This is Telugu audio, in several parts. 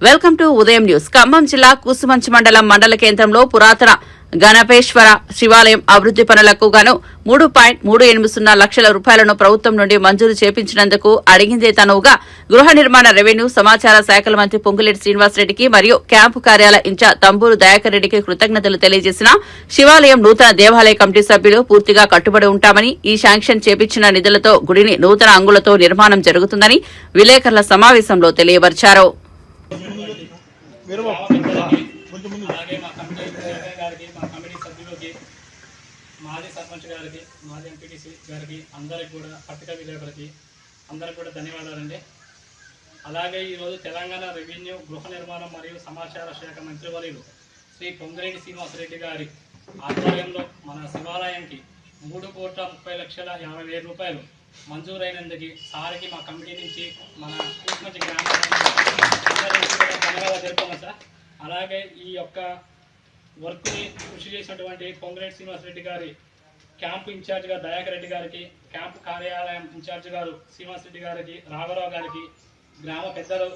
Welcome to Udayam news. Khammam జిల్లా కూసుమంచి మండలం మండల కేంద్రంలో పురాతన గణపేశ్వర శివాలయం అభివృద్ది పనులకు గాను మూడు పాయింట్ మూడు ఎనిమిది సున్నా లక్షల రూపాయలను ప్రభుత్వం నుండి మంజూరు చేపించినందుకు అడిగిందే తనువుగా గృహ నిర్మాణ రెవెన్యూ సమాచార శాఖల మంత్రి పొంగులేటి శ్రీనివాసరెడ్డికి మరియు క్యాంపు కార్యాలయ ఇన్ఛార్జ్ తంబూరు దయాకర్ రెడ్డికి కృతజ్ఞతలు తెలియజేసిన శివాలయం నూతన దేవాలయ కమిటీ సభ్యులు పూర్తిగా కట్టుబడి ఉంటామని ఈ శాంక్షన్ చేపించిన నిధులతో గుడిని నూతన అంగులతో నిర్మాణం జరుగుతుందని విలేకరుల సమావేశంలో తెలియపరిచారు. మీరు కొంచెం ముందు. అలాగే మా కమిటీ గారికి మా కమిటీ సభ్యులకి మాజీ సర్పంచ్ గారికి మాజీ ఎంపీటీసీ గారికి అందరికి కూడా పత్రికా విలేకరులకి అందరికి కూడా ధన్యవాదాలండి. అలాగే ఈరోజు తెలంగాణ రెవెన్యూ గృహ నిర్మాణం మరియు సమాచార శాఖ మంత్రివర్యులు శ్రీ పొంగిరెడ్డి శ్రీనివాసరెడ్డి గారి ఆధ్వర్యంలో మన శివాలయానికి మూడు కోట్ల ముప్పై లక్షల యాభై వేల రూపాయలు మంజూరైనందుకు సారికి మా కమిటీ నుంచి మన కృష్ణ గ్రామ అందరి నుంచి కూడా ధన్యవాదాలు తెలుపుతున్నాం సార్ అలాగే ఈ యొక్క వర్క్ని కృషి చేసినటువంటి పొంగిరెడ్డి శ్రీనివాసరెడ్డి గారి క్యాంపు ఇన్ఛార్జ్గా దయాకర్ రెడ్డి గారికి క్యాంప్ కార్యాలయం ఇన్ఛార్జ్ గారు శ్రీనివాసరెడ్డి గారికి రాఘవరావు గారికి గ్రామ పెద్దలు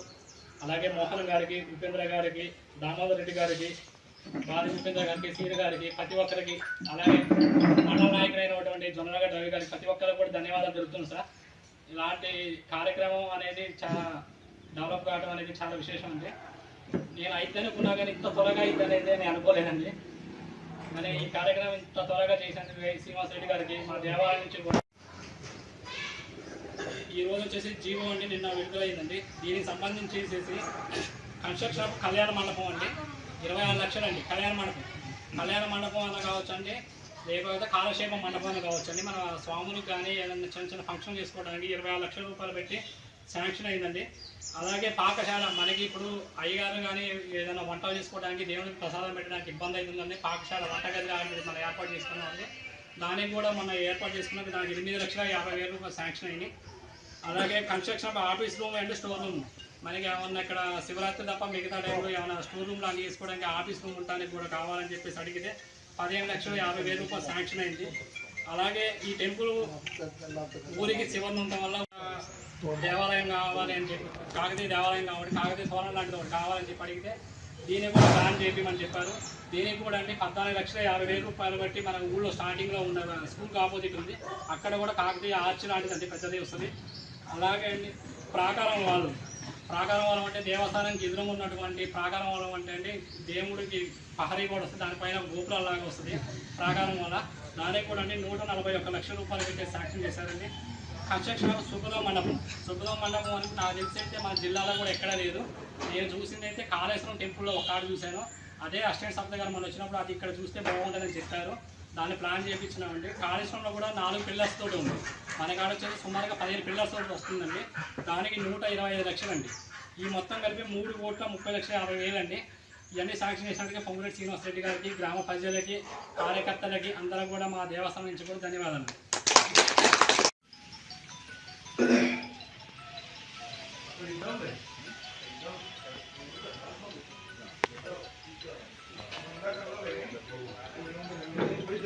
అలాగే మోహన్ గారికి ఉపేంద్ర గారికి దామోదర్ రెడ్డి గారికి బాలి ఉపేంద్ర గారికి సీని గారికి ప్రతి ఒక్కరికి అలాగే మండల నాయకులైనటువంటి జొన్నలగడ్డ రవి గారికి ప్రతి ఒక్కరికి కూడా ధన్యవాదాలు తెలుపుతుంది సార్. ఇలాంటి కార్యక్రమం అనేది చాలా డెవలప్ కావడం అనేది చాలా విశేషం అండి. నేను అయితే అనుకున్నా కానీ ఇంత త్వరగా అయిద్దని అయితే నేను అనుకోలేదండి. మరి ఈ కార్యక్రమం ఇంత త్వరగా చేసినందుకు శ్రీనివాస్ రెడ్డి గారికి మా దేవాలయం నుంచి కూడా ఈ రోజు వచ్చేసి జీవో అండి నిన్న విడుదలైందండి. దీనికి సంబంధించి చేసేసి కన్స్ట్రక్షన్ ఆఫ్ కళ్యాణ మండపం అండి. ఇరవై ఆరు లక్షలు అండి కళ్యాణ మండపం. కళ్యాణ మండపం అన్న కావచ్చు అండి లేకపోతే కాలక్షేప మండపం అని కావచ్చు అండి. మన స్వాములకు కానీ ఏదైనా చిన్న చిన్న ఫంక్షన్ చేసుకోవడానికి ఇరవై ఆరు లక్షల రూపాయలు పెట్టి శాంక్షన్ అయిందండి. అలాగే పాకశాల మనకి ఇప్పుడు అయ్యగారు కానీ ఏదైనా వంట చేసుకోవడానికి దేవునికి ప్రసాదం పెట్టడానికి ఇబ్బంది అవుతుందండి. పాకశాల వంటగది లాంటిది మనం ఏర్పాటు చేసుకున్నామండి దానికి కూడా మనం ఏర్పాటు చేసుకున్నది దానికి ఎనిమిది లక్షల యాభై వేలు శాంక్షన్ అయింది అలాగే construction office room and store room. మనకి ఏమన్నా ఇక్కడ శివరాత్రి తప్ప మిగతా టైంలో ఏమైనా స్టోర్ రూమ్ లాంటి చేసుకోవడానికి ఆఫీస్ రూమ్ ఉండడానికి కూడా కావాలని చెప్పేసి అడిగితే పదిహేను లక్షల యాభై వేలు రూపాయలు శాంక్షన్ అయింది. అలాగే ఈ టెంపుల్ ఊరికి చివరి ఉండటం వల్ల దేవాలయం కావాలి అని చెప్పి కాకతీయ దేవాలయం కావాలి కాకతీయ సోనం లాంటిది ఒకటి కావాలని చెప్పి అడిగితే దీన్ని కూడా ప్లాన్ చేపిమని చెప్పారు. దీనికి కూడా అండి పద్నాలుగు లక్షల యాభై వేల రూపాయలు బట్టి మన ఊళ్ళో స్టార్టింగ్లో ఉన్న స్కూల్కి ఆపోజిట్ ఉంది. అక్కడ కూడా కాకతీయ ఆర్చ్ లాంటిది అంటే పెద్దది వస్తుంది. అలాగే అండి ప్రాకారం వాళ్ళు ప్రాకారం వాళ్ళం అంటే దేవస్థానానికి ఎదురుగా ఉన్నటువంటి ప్రాగారం వాళ్ళం అంటే అండి దేవుడికి పహరీ కూడా వస్తుంది దానిపైన గోపురాలాగా వస్తుంది ప్రాకారం వల్ల దానికి కూడా అండి నూట నలభై ఒక్క లక్షల రూపాయలు పెట్టే శాంక్షన్ చేశారండి. కన్స్ట్రక్షన్ ఆఫ్ మండపం. సుబ్బుల మండపం అని నాకు తెలిసి అయితే మన జిల్లాలో కూడా ఎక్కడా లేదు. నేను చూసింది అయితే కాళేశ్వరం టెంపుల్లో ఒక ఆడ చూశాను. అదే అసిస్టెంట్ సప్త గారు మనం వచ్చినప్పుడు అది ఇక్కడ చూస్తే బాగుంటుందని చెప్పారు. దాన్ని ప్లాన్ చేయించినామండి కాళేశ్వరంలో కూడా నాలుగు పిల్లర్స్ తోటి ఉంది. మన కాడ వచ్చేసి సుమారుగా పదిహేను పిల్లర్స్ తోటి వస్తుందండి. దానికి నూట ఇరవై ఐదు లక్షలండి. ఈ మొత్తం కలిపి మూడు కోట్ల ముప్పై లక్షల యాభై వేలండి. ఇవన్నీ శాంక్షన్ చేసినట్టుగా పొంగులేటి శ్రీనివాస్ రెడ్డి గారికి గ్రామ ప్రజలకి కార్యకర్తలకి అందరం కూడా మా దేవస్థానం నుంచి కూడా ధన్యవాదాలు.